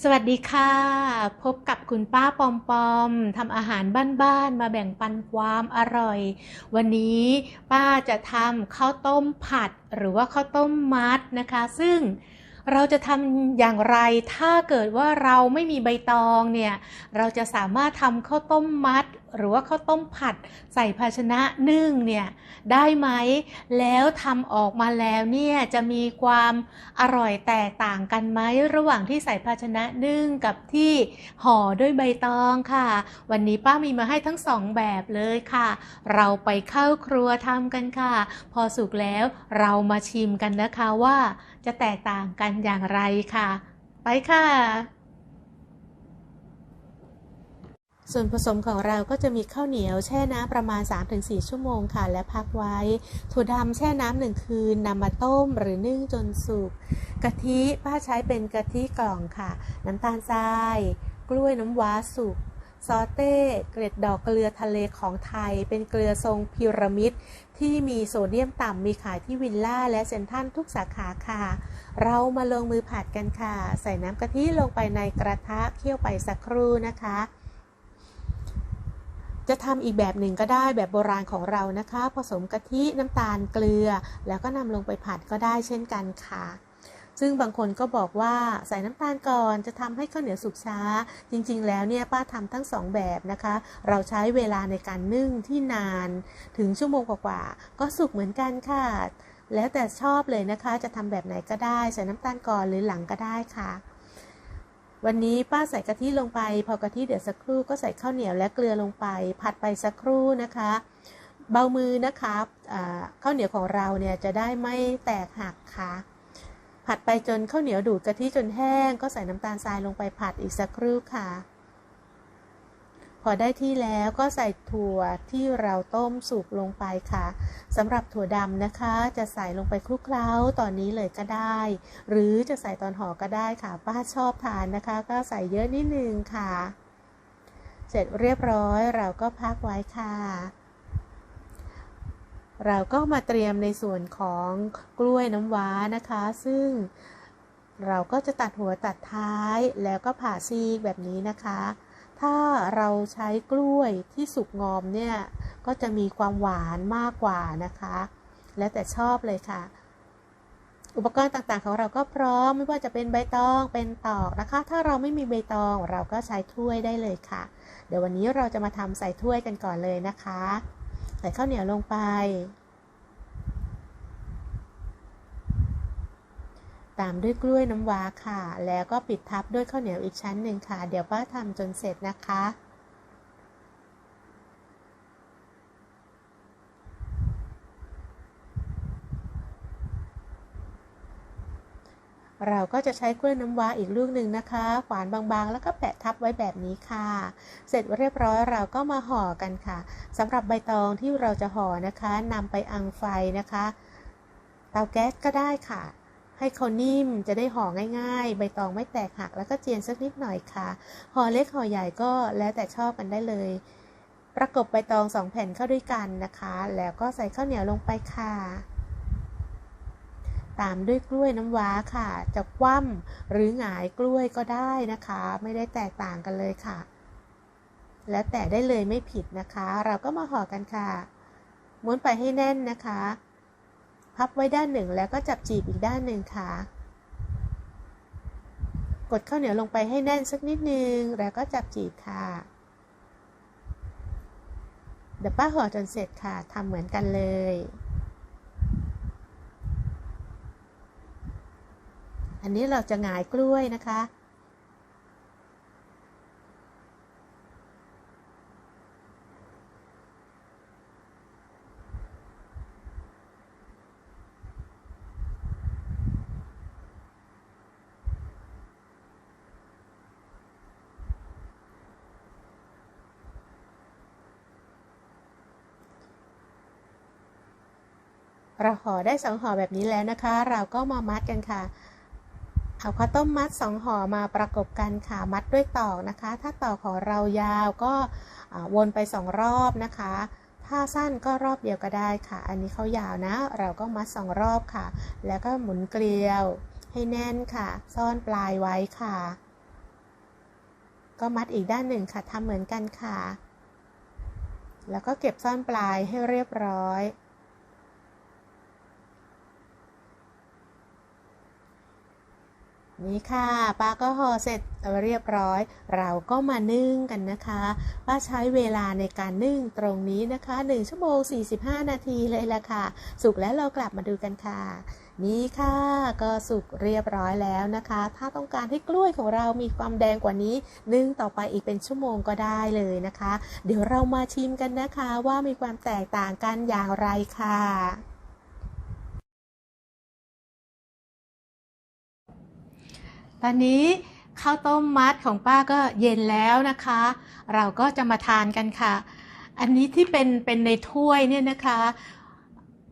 สวัสดีค่ะ พบกับคุณป้าปอมปอมทำอาหารบ้านๆมาแบ่งปันความอร่อย วันนี้ป้าจะทำข้าวต้มผัดหรือว่าข้าวต้มมัดนะคะ ซึ่ง เราจะทำอย่างไรถ้าเกิดว่าเราไม่มีใบตองเนี่ยเราจะสามารถทำข้าวต้มมัด หรือว่าข้าวต้มผัด ใส่ภาชนะนึ่งเนี่ยได้ไหมแล้วทำออกมาแล้วเนี่ยจะมีความอร่อยแตกต่างกันไหมระหว่างที่ใส่ภาชนะนึ่งกับที่ห่อด้วยใบตองค่ะ วันนี้ป้ามีมาให้ทั้งสองแบบเลยค่ะ เราไปเข้าครัวทำกันค่ะ พอสุกแล้วเรามาชิมกันนะคะว่า จะแตกต่างกันอย่างไรค่ะ ไปค่ะ ส่วนผสมของเราก็จะมีข้าวเหนียวแช่น้ำประมาณ 3-4 ชั่วโมงค่ะ และพักไว้ ถั่วดำแช่น้ำหนึ่งคืนนำมาต้มหรือนึ่งจนสุก กะทิป้าใช้เป็นกะทิกล่องค่ะ น้ำตาลทราย กล้วยน้ำว้าสุก ซอเต้เกล็ดดอกเกลือทะเลของไทย เป็นเกลือทรงพีระมิด ที่มีโซเดียมต่ำมีขายที่วิลล่าและเซ็นทรัลทุกสาขาค่ะ เรามาลงมือผัดกันค่ะ ใส่น้ำกะทิลงไปในกระทะเคี่ยวไปสักครู่นะคะจะทำอีกแบบหนึ่งก็ได้แบบโบราณของเรานะคะ ผสมกะทิน้ำตาลเกลือ แล้วก็นำลงไปผัดก็ได้เช่นกันค่ะ ซึ่งบางคนก็บอกว่าใส่น้ำตาลก่อนจะทำให้ข้าวเหนียวสุกช้า จริงๆ แล้วเนี่ยป้าทำทั้งสองแบบนะคะ เราใช้เวลาในการนึ่งที่นาน ถึงชั่วโมงกว่าๆก็สุกเหมือนกันค่ะแล้วแต่ชอบเลยนะคะ จะทำแบบไหนก็ได้ ใส่น้ำตาลก่อนหรือหลังก็ได้ค่ะ วันนี้ป้าใส่กะทิลงไป พอกะทิเดือดสักครู่ก็ใส่ข้าวเหนียวและเกลือลงไป ผัดไปสักครู่นะคะ เบามือนะคะะข้าวเหนียวของเราเนี่ยจะได้ไม่แตกหักค่ะ ผัดไปจนข้าวเหนียวดูดกะทิจนแห้ง ก็ใส่น้ำตาลทรายลงไปผัดอีกสักครู่ค่ะ พอได้ที่แล้วก็ใส่ถั่วที่เราต้มสุกลงไปค่ะสำหรับถั่วดำนะคะ จะใส่ลงไปคลุกเคล้าตอนนี้เลยก็ได้ หรือจะใส่ตอนห่อก็ได้ค่ะ ป้าชอบทานนะคะ ก็ใส่เยอะนิดนึงค่ะ เสร็จเรียบร้อยเราก็พักไว้ค่ะ เราก็มาเตรียมในส่วนของกล้วยน้ำว้านะคะ ซึ่งเราก็จะตัดหัวตัดท้ายแล้วก็ผ่าซีกแบบนี้นะคะ ถ้าเราใช้กล้วยที่สุกงอมเนี่ยก็จะมีความหวานมากกว่านะคะ แล้วแต่ชอบเลยค่ะ อุปกรณ์ต่างๆของเราก็พร้อมไม่ว่าจะเป็นใบตองเป็นตอกนะคะ ถ้าเราไม่มีใบตองเราก็ใช้ถ้วยได้เลยค่ะ เดี๋ยววันนี้เราจะมาทำใส่ถ้วยกันก่อนเลยนะคะ ใส่ข้าวเหนียวลงไป ตามด้วยกล้วยน้ำว้าค่ะ แล้วก็ปิดทับด้วยข้าวเหนียวอีกชั้นหนึ่งค่ะ เดี๋ยวป้าทำจนเสร็จนะคะ เราก็จะใช้กล้วยน้ำว้าอีกลูกหนึ่งนะคะฝานบางๆ แล้วก็แปะทับไว้แบบนี้ค่ะ เสร็จเรียบร้อยเราก็มาห่อกันค่ะสำหรับใบตองที่เราจะห่อนะคะนำไปอังไฟนะคะ เตาแก๊สก็ได้ค่ะ ให้เขานิ่มจะได้ห่อง่ายๆ ใบตองไม่แตกหักแล้วก็เจียนสักนิดหน่อยค่ะห่อเล็กห่อใหญ่ก็แล้วแต่ชอบกันได้เลย ประกบใบตองสองแผ่นเข้าด้วยกันนะคะ แล้วก็ใส่ข้าวเหนียวลงไปค่ะ ตามด้วยกล้วยน้ำว้าค่ะ จะคว่ำหรือหงายกล้วยก็ได้นะคะ ไม่ได้แตกต่างกันเลยค่ะ แล้วแต่ได้เลยไม่ผิดนะคะ เราก็มาห่อกันค่ะ ม้วนไปให้แน่นนะคะ พับไว้ด้านหนึ่งแล้วก็จับจีบอีกด้านหนึ่งค่ะ กดข้าวเหนียวลงไปให้แน่นสักนิดนึง แล้วก็จับจีบค่ะเดี๋ยวป้าห่อจนเสร็จค่ะทำเหมือนกันเลย อันนี้เราจะหงายกล้วยนะคะ เราห่อได้สองห่อแบบนี้แล้วนะคะ เราก็มามัดกันค่ะ เอาข้าวต้มมัดสองห่อมาประกบกันค่ะมัดด้วยตอกนะคะ ถ้าตอกของเรายาวก็วนไปสองรอบนะคะ ถ้าสั้นก็รอบเดียวก็ได้ค่ะ อันนี้เขายาวนะ เราก็มัดสองรอบค่ะ แล้วก็หมุนเกลียวให้แน่นค่ะ ซ่อนปลายไว้ค่ะ ก็มัดอีกด้านหนึ่งค่ะทำเหมือนกันค่ะ แล้วก็เก็บซ่อนปลายให้เรียบร้อย นี่ค่ะป้าก็ห่อเสร็จเรียบร้อย เราก็มานึ่งกันนะคะป้าใช้เวลาในการนึ่งตรงนี้นะคะ 1 ชั่วโมง 45 นาทีเลยละค่ะ สุกแล้วเรากลับมาดูกันค่ะ นี่ค่ะก็สุกเรียบร้อยแล้วนะคะ ถ้าต้องการให้กล้วยของเรามีความแดงกว่านี้ นึ่งต่อไปอีกเป็นชั่วโมงก็ได้เลยนะคะ เดี๋ยวเรามาชิมกันนะคะว่ามีความแตกต่างกันอย่างไรค่ะ ตอนนี้ข้าวต้มมัดของป้าก็เย็นแล้วนะคะ เราก็จะมาทานกันค่ะ อันนี้ที่เป็นเป็นในถ้วยเนี่ยนะคะ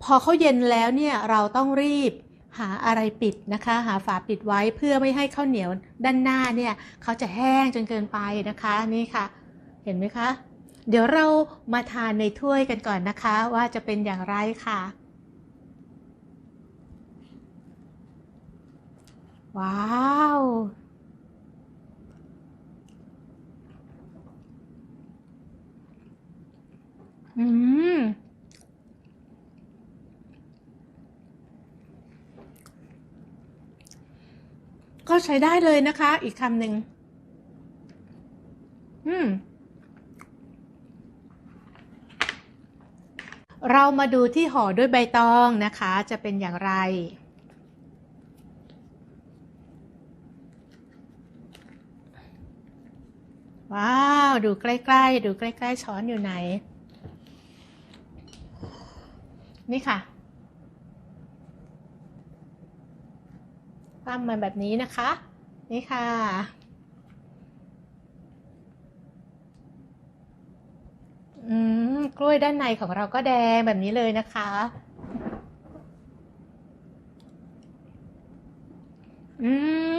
พอเขาเย็นแล้วเนี่ยเราต้องรีบหาอะไรปิดนะคะ หาฝาปิดไว้เพื่อไม่ให้ข้าวเหนียวด้านหน้าเนี่ยเขาจะแห้งจนเกินไปนะคะนี่ค่ะ เห็นไหมคะ เดี๋ยวเรามาทานในถ้วยกันก่อนนะคะ ว่าจะเป็นอย่างไรค่ะ ว้าว อืม ก็ใช้ได้เลยนะคะ อีกคำหนึ่ง อืม เรามาดูที่ห่อด้วยใบตองนะคะ จะเป็นอย่างไร ว้าว ดูใกล้ๆ ดูใกล้ๆ ช้อนอยู่ไหน นี่ค่ะตั้มมันแบบนี้นะคะ นี่ค่ะ อืม กล้วยด้านในของเราก็แดงแบบนี้เลยนะคะ อืม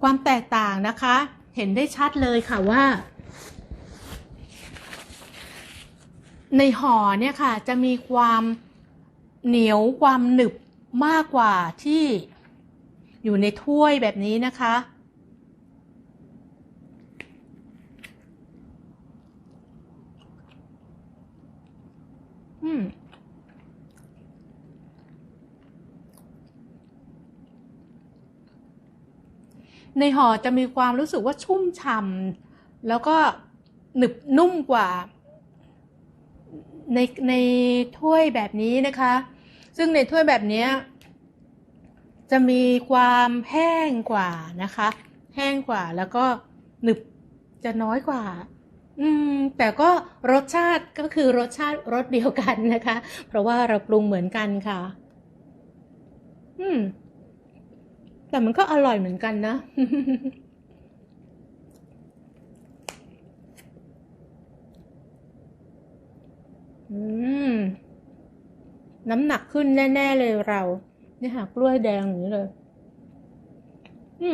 ความแตกต่างนะคะ เห็นได้ชัดเลยค่ะว่า ในห่อเนี่ยค่ะจะมีความเหนียวความหนึบมากกว่าที่อยู่ในถ้วยแบบนี้นะคะ อืม ในห่อจะมีความรู้สึกว่าชุ่มฉ่ำแล้วก็หนึบนุ่มกว่า ในในถ้วยแบบนี้นะคะ ซึ่งในถ้วยแบบนี้จะมีความแห้งกว่านะคะ แห้งกว่าแล้วก็หนึบจะน้อยกว่า อืม แต่ก็รสชาติก็คือรสชาติรสเดียวกันนะคะ เพราะว่าเราปรุงเหมือนกันค่ะ อืม แต่มันก็อร่อยเหมือนกันนะ อืม น้ำหนักขึ้นแน่ ๆ เลยเรา เนี่ยค่ะกล้วยแดงอย่างนี้เลย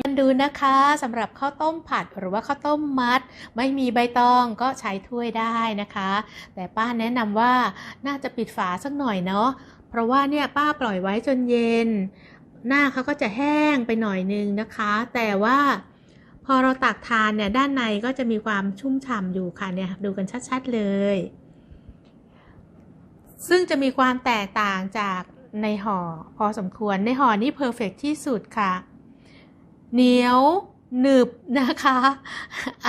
มันดูนะคะสำหรับข้าวต้มผัดหรือว่าข้าวต้มมัด ไม่มีใบตองก็ใช้ถ้วยได้นะคะ แต่ป้าแนะนำว่าน่าจะปิดฝาสักหน่อยเนาะเพราะว่าเนี่ยป้าปล่อยไว้จนเย็น หน้าเขาก็จะแห้งไปหน่อยนึงนะคะ แต่ว่าพอเราตักทานเนี่ยด้านในก็จะมีความชุ่มฉ่ำอยู่ค่ะเนี่ยดูกันชัดๆเลย ซึ่งจะมีความแตกต่างจากในห่อพอสมควรในห่อนี้เพอร์เฟกที่สุดค่ะ เหนียวหนึบนะคะ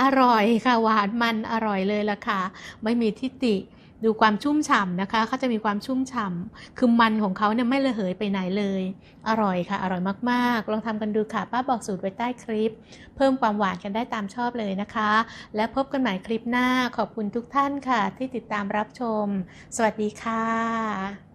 อร่อยค่ะ หวานมันอร่อยเลยล่ะค่ะ ไม่มีทิฏฐิ ดูความชุ่มฉ่ำนะคะเขาจะมีความชุ่มฉ่ำคือมันของเขาเนี่ยไม่ระเหยไปไหนเลย อร่อยค่ะ อร่อยมากๆ ลองทำกันดูค่ะ ป้าบอกสูตรไว้ใต้คลิป เพิ่มความหวานกันได้ตามชอบเลยนะคะ และพบกันใหม่คลิปหน้าขอบคุณทุกท่านค่ะ ที่ติดตามรับชม สวัสดีค่ะ